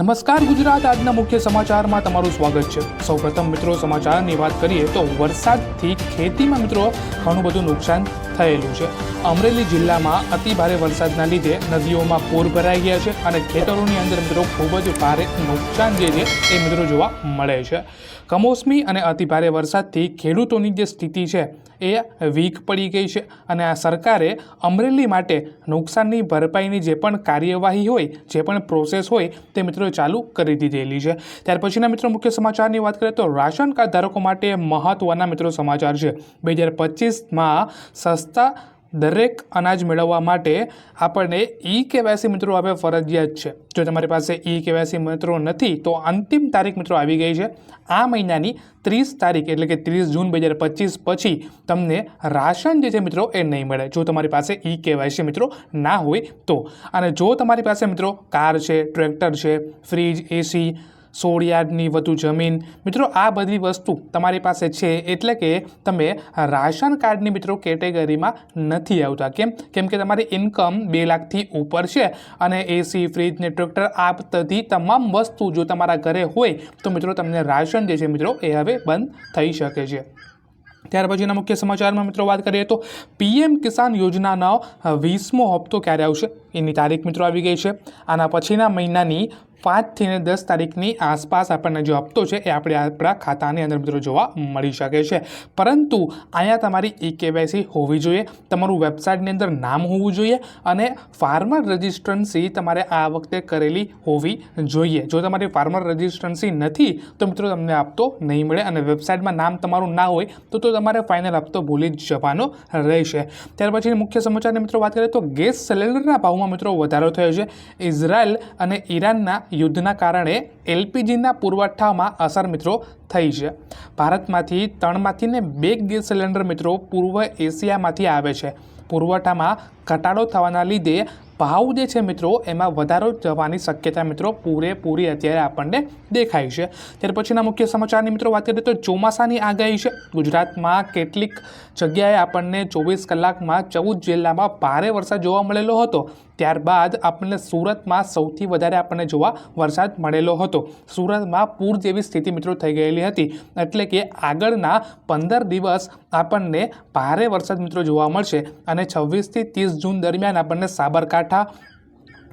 નમસ્કાર ગુજરાત આજના મુખ્ય સમાચારમાં તમારું સ્વાગત છે. સૌપ્રથમ મિત્રો સમાચારની વાત કરીએ તો વરસાદથી ખેતીમાં મિત્રો ઘણું બધું નુકસાન થયેલું છે. અમરેલી જિલ્લામાં અતિ ભારે વરસાદના લીધે નદીઓમાં પૂર ભરાઈ ગયા છે અને ખેતરોની અંદર મિત્રો ખૂબ જ ભારે નુકસાન જે છે એ મિત્રો જોવા મળે છે. કમોસમી અને અતિ ભારે વરસાદથી ખેડૂતોની જે સ્થિતિ છે એ વીક પડી ગઈ છે અને આ સરકારે અમરેલી માટે નુકસાનની ભરપાઈની જે પણ કાર્યવાહી હોય, જે પણ પ્રોસેસ હોય તે મિત્રો ચાલુ કરી દીધેલી છે. ત્યાર પછીના મિત્રો મુખ્ય સમાચારની વાત કરીએ તો રાશન કાર્ડ ધારકો માટે મહત્ત્વના મિત્રો સમાચાર છે. બે હજાર પચીસમાં સસ્તા દરેક અનાજ મેળવવા માટે આપણને ઈ કેવાયસી મિત્રો હવે ફરજિયાત છે. જો તમારી પાસે ઈ કેવાયસી મિત્રો નથી, તો અંતિમ તારીખ મિત્રો આવી ગઈ છે. આ મહિનાની ત્રીસ તારીખ, એટલે કે ત્રીસ જૂન બે હજાર પચીસ પછી તમને રાશન જે છે મિત્રો એ નહીં મળે. જો તમારી પાસે ઈ કેવાયસી મિત્રો ના હોય તો. અને જો તમારી પાસે મિત્રો કાર છે, ટ્રેક્ટર છે, ફ્રીજ, એસી સોળિયારની વધુ જમીન. મિત્રો, આ બધી વસ્તુ તમારી પાસે છે એટલે કે તમે રાશન કાર્ડની મિત્રો કેટેગરીમાં નથી આવતા. કેમ? કેમ કે તમારી ઇન્કમ બે લાખથી ઉપર છે અને એસી ફ્રીજ ને ટ્રેક્ટર આ બધી તમામ વસ્તુ જો તમારા ઘરે હોય, તો મિત્રો તમને રાશન જે છે મિત્રો, એ હવે બંધ થઈ શકે છે. ત્યાર પછીના મુખ્ય સમાચારમાં મિત્રો વાત કરીએ તો પીએમ કિસાન યોજનાનો વીસમો હપ્તો ક્યારે આવશે? એની તારીખ મિત્રો આવી ગઈ છે. આના પછીના મહિનાની પાંચથી દસ તારીખની આસપાસ આપણને જે હપ્તો છે, એ આપણે આપણા ખાતાની અંદર મિત્રો જોવા મળી શકે છે. પરંતુ અહીંયા તમારી ઈ કેવાયસી હોવી જોઈએ, તમારું વેબસાઇટની અંદર નામ હોવું જોઈએ અને ફાર્મર રજિસ્ટ્રન્સી તમારે આ વખતે કરેલી હોવી જોઈએ. જો તમારી ફાર્મર રજિસ્ટ્રન્સી નથી, તો મિત્રો તમને હપ્તો નહીં મળે અને વેબસાઇટમાં નામ તમારું ના હોય, તો તો તમારે ફાઇનલ હપ્તો ભૂલી જ જવાનો રહેશે. ત્યાર પછી મુખ્ય સમાચારની મિત્રો વાત કરીએ તો ગેસ સિલિન્ડરના ભાવમાં મિત્રો વધારો થયો છે. ઇઝરાયલ અને ઈરાનના યુદ્ધના કારણે એલપીજીના પુરવઠામાં અસર મિત્રો થઈ છે. ભારતમાંથી ત્રણમાંથી ને બે ગેસ સિલિન્ડર મિત્રો પૂર્વ એશિયામાંથી આવે છે. પુરવઠામાં ઘટાડો થવાના લીધે ભાવ જે છે મિત્રો, એમાં વધારો જવાની શક્યતા મિત્રો પૂરેપૂરી અત્યારે આપણને દેખાય છે. ત્યાર પછીના મુખ્ય સમાચારની મિત્રો વાત કરીએ તો ચોમાસાની આગાહી છે. ગુજરાતમાં કેટલીક જગ્યાએ આપણને ચોવીસ કલાકમાં ચૌદ જિલ્લામાં ભારે વરસાદ જોવા મળેલો હતો. ત્યારબાદ આપણને સુરતમાં સૌથી વધારે આપણને જોવા વરસાદ મળેલો હતો. સુરતમાં પૂર જેવી સ્થિતિ મિત્રો થઈ ગયેલી હતી. એટલે કે આગળના પંદર દિવસ આપણને ભારે વરસાદ મિત્રો જોવા મળશે અને છવ્વીસથી ત્રીસ જૂન દરમિયાન આપણને સાબરકાંઠા 他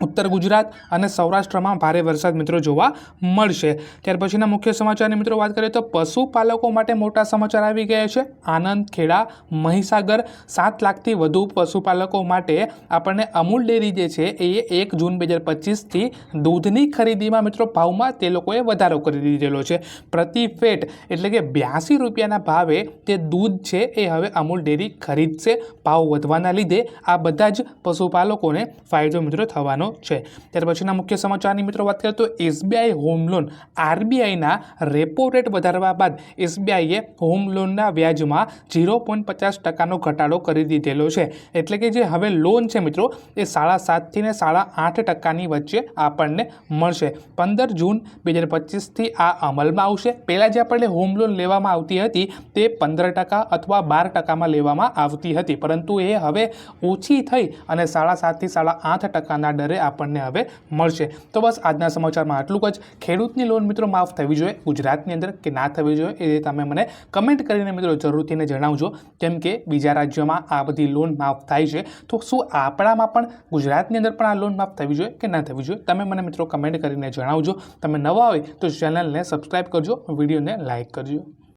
ઉત્તર ગુજરાત અને સૌરાષ્ટ્રમાં ભારે વરસાદ મિત્રો જોવા મળશે. ત્યાર પછીના મુખ્ય સમાચારની મિત્રો વાત કરીએ તો પશુપાલકો માટે મોટા સમાચાર આવી ગયા છે. આનંદ ખેડા મહીસાગર, સાત લાખથી વધુ પશુપાલકો માટે આપણને અમૂલ ડેરી જે છે એ એક જૂન બે હજાર પચીસથી દૂધની ખરીદીમાં મિત્રો ભાવમાં તે લોકોએ વધારો કરી દીધેલો છે. પ્રતિ ફેટ એટલે કે બ્યાસી રૂપિયાના ભાવે તે દૂધ છે એ હવે અમૂલ ડેરી ખરીદશે. ભાવ વધવાના લીધે આ બધા જ પશુપાલકોને ફાયદો મિત્રો થવાનો છે. ત્યાર પછીના મુખ્ય સમાચારની મિત્રો વાત કરીએ તો એસબીઆઈ હોમ લોન, આરબીઆઈના રેપો રેટ વધારવા બાદ એસબીઆઈએ હોમ લોનના વ્યાજમાં ઝીરો પોઈન્ટ પચાસ ટકાનો ઘટાડો કરી દીધેલો છે. એટલે કે જે હવે લોન છે મિત્રો, એ સાડા સાતથી ને સાડા આઠ ટકાની વચ્ચે આપણને મળશે. પંદર જૂન બે હજાર પચીસથી આ અમલમાં આવશે. પહેલાં જે આપણને હોમ લોન લેવામાં આવતી હતી, તે પંદર ટકા અથવા બાર ટકામાં લેવામાં આવતી હતી. પરંતુ એ હવે ઓછી થઈ અને સાડા સાતથી સાડા આઠ ટકાના દરે આપણને હવે મળશે. તો બસ આજના સમાચારમાં આટલું જ. ખેડૂતની લોન મિત્રો માફ થવી જોઈએ, ગુજરાતની અંદર કે ના થવી જોઈએ એ તમે મને કમેન્ટ કરીને મિત્રો જરૂરથી જણાવજો. કેમ કે બીજા રાજ્યોમાં આ બધી લોન માફ થાય છે. તો શું આપણામાં પણ ગુજરાતની અંદર પણ આ લોન માફ થવી જોઈએ કે ના થવી જોઈએ? તમે મને મિત્રો કમેન્ટ કરીને જણાવજો. તમે નવા હોય તો ચેનલને સબસ્ક્રાઈબ કરજો, વિડીયોને લાઇક કરજો.